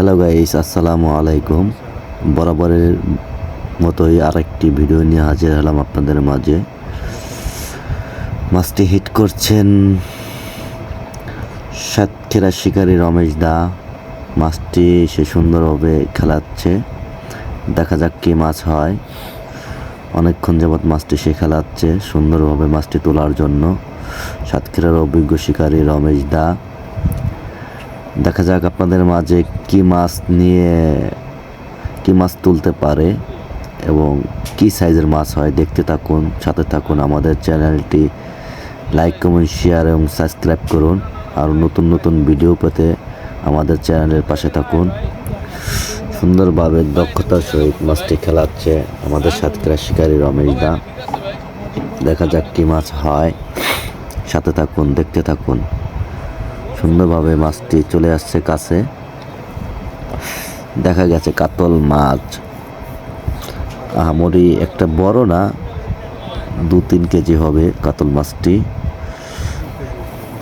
Hello guys আসসালামু আলাইকুম বরাবরের মতোই আরেকটি ভিডিও নিয়ে হাজির হলাম আপনাদের মাঝে। মাছটি হিট করছেন সাতক্ষীরা শিকারী রমেশ দা। মাছটি সে সুন্দরভাবে খেলাচ্ছে। দেখা যাক কি মাছ হয়। অনেকক্ষণ যাবৎ মাছটি সে খেলাচ্ছে, সুন্দরভাবে মাছটি তোলার জন্য। সাতক্ষীরার অভিজ্ঞ শিকারী রমেশ দা। দেখা যাক আপনাদের মাঝে কি মাছ নিয়ে, কি মাছ তুলতে পারে এবং কি সাইজের মাছ হয়। দেখতে থাকুন, সাথে থাকুন আমাদের চ্যানেলটি। লাইক, কমেন্ট, শেয়ার এবং সাবস্ক্রাইব করুন। আর নতুন নতুন ভিডিও পেতে আমাদের চ্যানেলের পাশে থাকুন। সুন্দরভাবে দক্ষতার সহিত মাছটি খেলাচ্ছে আমাদের সাতক্ষীরা শিকারী রমেশ দা। দেখা যাক কি মাছ হয়। সাথে থাকুন, দেখতে থাকুন। সুন্দরভাবে মাছটি চলে আসছে কাছে। দেখা গেছে কাতল মাছ। আহামরি একটা বড় না, দু তিন কেজি হবে কাতল মাছটি।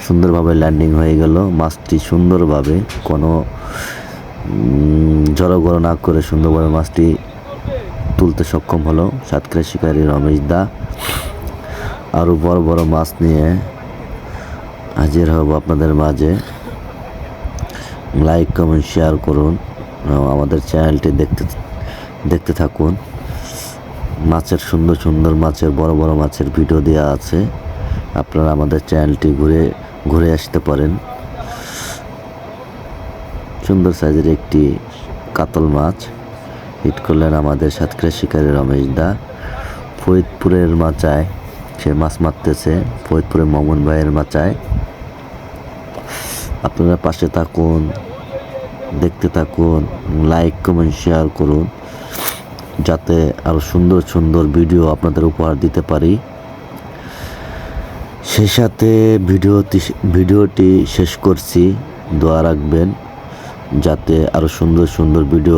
সুন্দরভাবে ল্যান্ডিং হয়ে গেল। মাছটি সুন্দরভাবে কোনো জড়গড় না করে সুন্দরভাবে মাছটি তুলতে সক্ষম হলো। সাতক্ষীরা শিকারী রমেশ দা। আরও বড় বড় মাছ নিয়ে হাজির হব আপনাদের মাঝে। লাইক কমেন্ট শেয়ার করুন। আমাদের চ্যানেলটি দেখতে দেখতে থাকুন। মাছের সুন্দর সুন্দর মাছের, বড় বড় মাছের ভিডিও দেওয়া আছে। আপনারা আমাদের চ্যানেলটি ঘুরে ঘুরে আসতে পারেন। সুন্দর সাইজের একটি কাতল মাছ। হিট করলেন আমাদের সাতক্ষীরা শিকারী রমেশ দা। ফরিদপুরের মাচায় সে মাছ মারতেছে। ফরিদপুরের মমন ভাইয়ের মাচায়। আপনারা পাশে থাকুন, দেখতে থাকুন লাইক কমেন্ট শেয়ার করুন, যাতে আরও সুন্দর সুন্দর ভিডিও আপনাদের উপহার দিতে পারি। সেই সাথে ভিডিওটি ভিডিওটি শেষ করছি। দোয়া রাখবেন, যাতে আরও সুন্দর সুন্দর ভিডিও